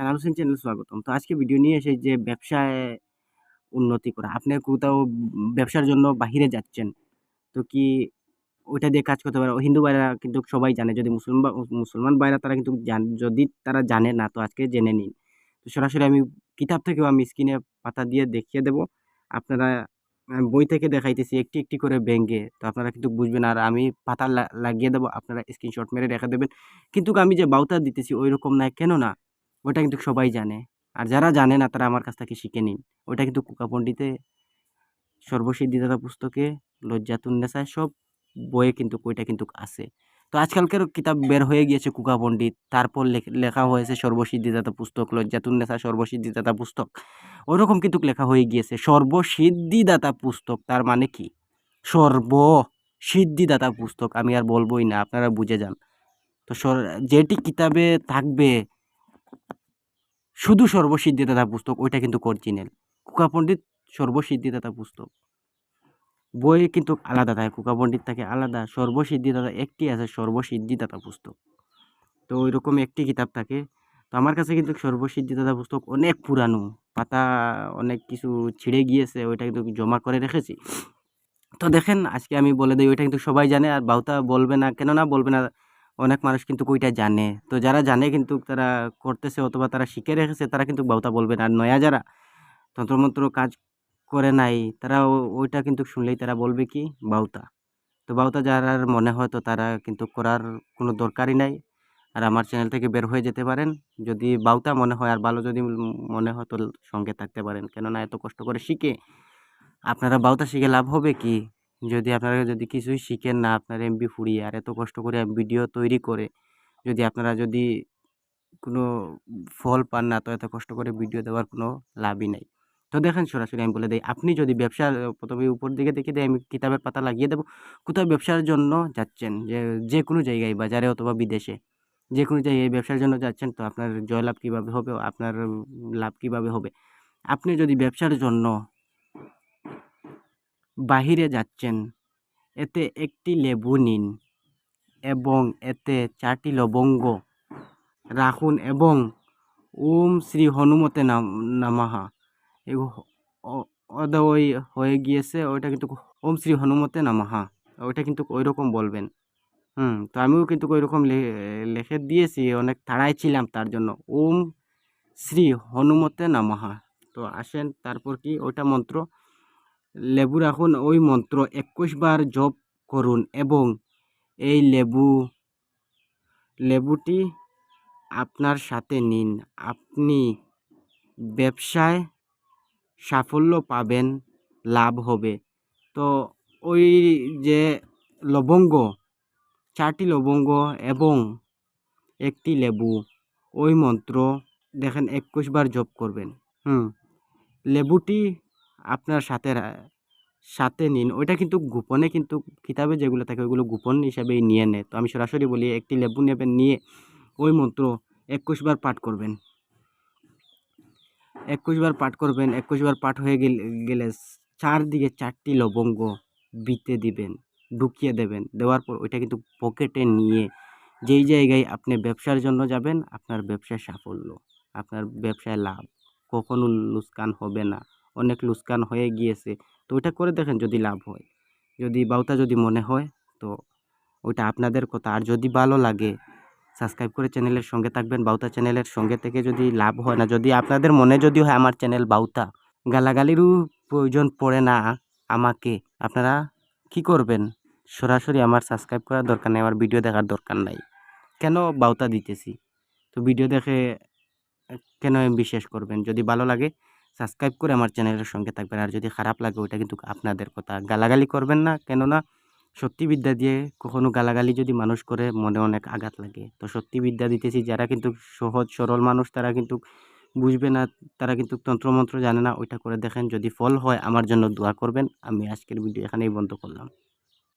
Canal Hossain channel স্বাগতম। তো আজকে ভিডিও নিয়ে এসে যে ব্যবসায় উন্নতি করা। আপনি কোথাও ব্যবসার জন্য বাহিরে যাচ্ছেন, তো কি ওইটা দিয়ে কাজ করতে পারে হিন্দু ভাইরা কিন্তু সবাই জানে, যদি মুসলমান মুসলমান ভাইরা তারা কিন্তু যদি তারা জানে না, তো আজকে জেনে নিন। তো সরাসরি আমি কিতাব থেকেও আমি স্ক্রিনে পাতা দিয়ে দেখিয়ে দেব। আপনারা বই থেকে দেখাইতেছি, একটি একটি করে ব্যাঙ্গে। তো আপনারা কিন্তু বুঝবেন, আর আমি পাতা লাগিয়ে দেবো, আপনারা স্ক্রিনশট মেরে রেখে দেবেন। কিন্তু আমি যে বাউতা দিতেছি ওই রকম নয় কেন না ওটা কিন্তু সবাই জানে। আর যারা জানে না, তারা আমার কাছ থেকে শিখে নিন। ওটা কিন্তু কুকা পণ্ডিতে সর্বসিদ্ধিদাতা পুস্তকে লজ্জাতুন্নেসায় সব বইয়ে কিন্তু ওইটা কিন্তু আছে। তো আজকালকার কিতাব বের হয়ে গিয়েছে কুকা পণ্ডিত তারপর লেখ- হয়েছে সর্বসিদ্ধিদাতা পুস্তক লজ্জাতুন্নেসা সর্বসিদ্ধিদাতা পুস্তক। ওরকম কিন্তু লেখা হয়ে গিয়েছে সর্বসিদ্ধিদাতা পুস্তক। তার মানে কি? সর্ব সিদ্ধিদাতা পুস্তক। আমি আর বলবোই না, আপনারা বুঝে যান। তো যেটি কিতাবে থাকবে শুধু সর্বসিদ্ধিদাতা পুস্তক, ওইটা কিন্তু অরিজিনাল কুকা পণ্ডিত সর্বসিদ্ধিদাতা পুস্তক। বই কিন্তু আলাদা থাকে কুকা পণ্ডিত থাকে আলাদা সর্বসিদ্ধি সর্বসিদ্ধিদাতা একটি আছে সর্বসিদ্ধিদাতা পুস্তক। তো ওই রকম একটি কিতাব থাকে। তো আমার কাছে কিন্তু সর্বসিদ্ধিদাতা পুস্তক অনেক পুরানো, পাতা অনেক কিছু ছিঁড়ে গিয়েছে, ওইটা কিন্তু জমা করে রেখেছি। তো দেখেন, আজকে আমি বলে দিই, ওইটা কিন্তু সবাই জানে, আর বাউতা বলবে না কেন না বলবে না অনেক মানুষ কিন্তু ওইটা জানে। তো যারা জানে কিন্তু তারা করতেছে অথবা তারা শিখে রেখেছে, তারা কিন্তু বাউতা বলবে না। আর নয়া যারা তন্ত্রমন্ত্র কাজ করে নাই তারা ওইটা কিন্তু শুনলেই তারা বলবে কি? বাউতা। তো বাউতা যারার মনে হয় তো তারা কিন্তু করার কোনো দরকারই নাই। আর আমার চ্যানেল থেকে বের হয়ে যেতে পারেন। যদি বাউতা মনে হয় আর ভালো যদি মনে হয় তো সঙ্গে থাকতে পারেন। কেননা এত কষ্ট করে শিখে আপনারা বাউতা শিখে লাভ হবে কি? যদি আপনারা যদি কিছুই শিখেন না আপনার এমবি ফুরিয়ে, আর এত কষ্ট করে ভিডিও তৈরি করে, যদি আপনারা যদি কোনো ফল পান না, তো এত কষ্ট করে ভিডিও দেওয়ার কোনো লাভই নাই। তো দেখেন সরাসরি আমি বলে দিই, আপনি যদি ব্যবসা, প্রথমে উপর দিকে দেখে দিই, আমি কিতাবের পাতা লাগিয়ে দেবো। কোথাও ব্যবসার জন্য যাচ্ছেন, যে যে কোনো জায়গায়, বাজারে অথবা বিদেশে, যে কোনো জায়গায় ব্যবসার জন্য যাচ্ছেন, তো আপনার জয়লাভ কীভাবে হবে, আপনার লাভ কীভাবে হবে? আপনি যদি ব্যবসার জন্য বাহিরে যাচ্ছেন। এতে একটি লেবু নিন এবং এতে চারটি লবঙ্গ রাখুন এবং ওম শ্রী হনুমতে নাম, নামাহা। অদা ওই হয়ে গিয়েছে, ওইটা কিন্তু ওম শ্রী হনুমতে নামাহা। ওইটা কিন্তু ওই রকম বলবেন। হুম, তো আমিও কিন্তু ওই রকম লিখে দিয়েছি, অনেক তাড়াই ছিলাম তার জন্য। ওম শ্রী হনুমতে নামাহা। তো আসেন, তারপর কি? ওইটা মন্ত্র। লেবু রাখুন ওই মন্ত্র একুশ বার জপ করুন এবং এই লেবু, লেবুটি আপনার সাথে নিন। আপনি ব্যবসায় সাফল্য পাবেন, লাভ হবে। তো ওই যে লবঙ্গ, চারটি লবঙ্গ এবং একটি লেবু, ওই মন্ত্র দেখেন একুশ বার জপ করবেন। হুম, লেবুটি আপনার সাথে সাথে নিন। ওইটা কিন্তু গোপনে কিন্তু কিতাবে যেগুলো থাকে ওইগুলো গোপন হিসাবেই নিয়ে নেয়। তো আমি সরাসরি বলি, একটি লেবু নেবেন নিয়ে ওই মন্ত্র একুশ বার পাঠ করবেন। একুশ বার পাঠ করবেন, একুশ বার পাঠ হয়ে গেলে গেলে চারদিকে চারটি লবঙ্গ বিতে দিবেন, ঢুকিয়ে দেবেন। দেওয়ার পর ওইটা কিন্তু পকেটে নিয়ে যেই জায়গায় আপনি ব্যবসার জন্য যাবেন, আপনার ব্যবসায় সাফল্য, আপনার ব্যবসায় লাভ। কখনো লুসকান হবে না। অনেক লুসকান হয়ে গিয়েছে। তো ওইটা করে দেখেন যদি লাভ হয়। যদি বাউতা যদি মনে হয়, তো ওইটা আপনাদের কথা। আর যদি ভালো লাগে সাবস্ক্রাইব করে চ্যানেলের সঙ্গে থাকবেন। বাউতা চ্যানেলের সঙ্গে থেকে যদি লাভ হয় না, যদি আপনাদের মনে যদি হয় আমার চ্যানেল বাউতা গালাগালিরও প্রয়োজন পড়ে না আমাকে, আপনারা কি করবেন? সরাসরি আমার সাবস্ক্রাইব করার দরকার নেই, আমার ভিডিও দেখার দরকার নাই। কেন বাউতা দিতেছি? তো ভিডিও দেখে, কেন বিশ্বাস করবেন? যদি ভালো লাগে সাবস্ক্রাইব করে আমার চ্যানেলের সঙ্গে থাকবেন। আর যদি খারাপ লাগে, ওইটা কিন্তু আপনাদের কথা। গালাগালি করবেন না, কেননা সত্যি বিদ্যা দিয়ে কখনো গালাগালি যদি মানুষ করে, মনে অনেক আঘাত লাগে। তো সত্যি বিদ্যা দিতেছি, যারা কিন্তু সহজ, সরল মানুষ, তারা কিন্তু বুঝবে না, তারা কিন্তু তন্ত্রমন্ত্র জানে না, ওইটা করে দেখেন। যদি ফল হয়, আমার জন্য দোয়া করবেন। আমি আজকের ভিডিও এখানেই বন্ধ করলাম।